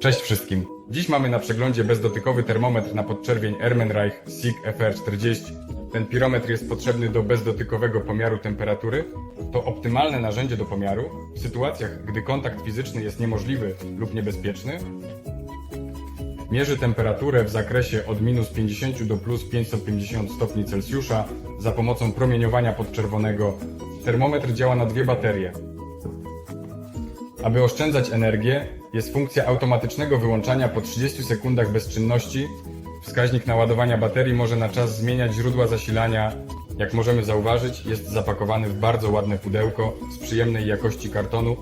Cześć wszystkim. Dziś mamy na przeglądzie bezdotykowy termometr na podczerwień Ermenreich SIG FR40. Ten pirometr jest potrzebny do bezdotykowego pomiaru temperatury. To optymalne narzędzie do pomiaru w sytuacjach, gdy kontakt fizyczny jest niemożliwy lub niebezpieczny. Mierzy temperaturę w zakresie od minus 50 do plus 550 stopni Celsjusza za pomocą promieniowania podczerwonego. Termometr działa na dwie baterie. Aby oszczędzać energię, jest funkcja automatycznego wyłączania po 30 sekundach bezczynności. Wskaźnik naładowania baterii może na czas zmieniać źródła zasilania. Jak możemy zauważyć, jest zapakowany w bardzo ładne pudełko z przyjemnej jakości kartonu.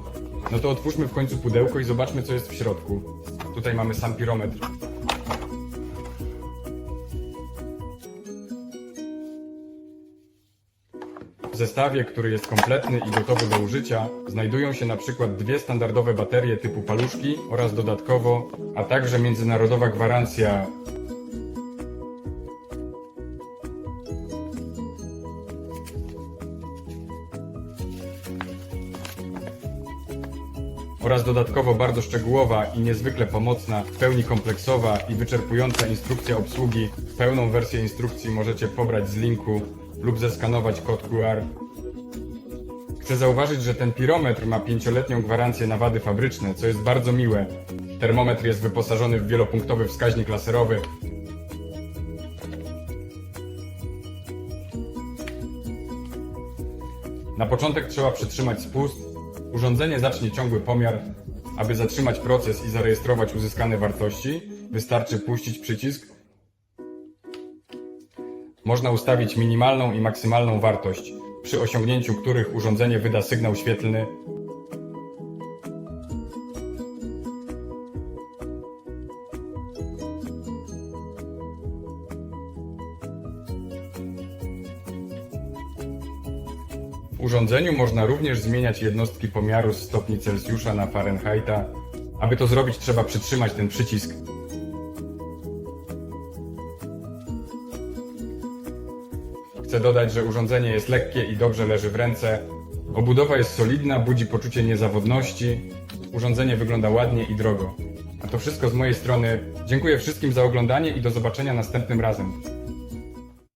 No to otwórzmy w końcu pudełko i zobaczmy, co jest w środku. Tutaj mamy sam pirometr. W zestawie, który jest kompletny i gotowy do użycia, znajdują się na przykład dwie standardowe baterie typu paluszki oraz dodatkowo, a także międzynarodowa gwarancja oraz dodatkowo bardzo szczegółowa i niezwykle pomocna, w pełni kompleksowa i wyczerpująca instrukcja obsługi. Pełną wersję instrukcji możecie pobrać z linku lub zeskanować kod QR. Chcę zauważyć, że ten pirometr ma pięcioletnią gwarancję na wady fabryczne, co jest bardzo miłe. Termometr jest wyposażony w wielopunktowy wskaźnik laserowy. Na początek trzeba przytrzymać spust. Urządzenie zacznie ciągły pomiar. Aby zatrzymać proces i zarejestrować uzyskane wartości, wystarczy puścić przycisk. Można ustawić minimalną i maksymalną wartość, przy osiągnięciu których urządzenie wyda sygnał świetlny. W urządzeniu można również zmieniać jednostki pomiaru z stopni Celsjusza na Fahrenheita. Aby to zrobić, trzeba przytrzymać ten przycisk. Chcę dodać, że urządzenie jest lekkie i dobrze leży w ręce. Obudowa jest solidna, budzi poczucie niezawodności. Urządzenie wygląda ładnie i drogo. A to wszystko z mojej strony. Dziękuję wszystkim za oglądanie i do zobaczenia następnym razem.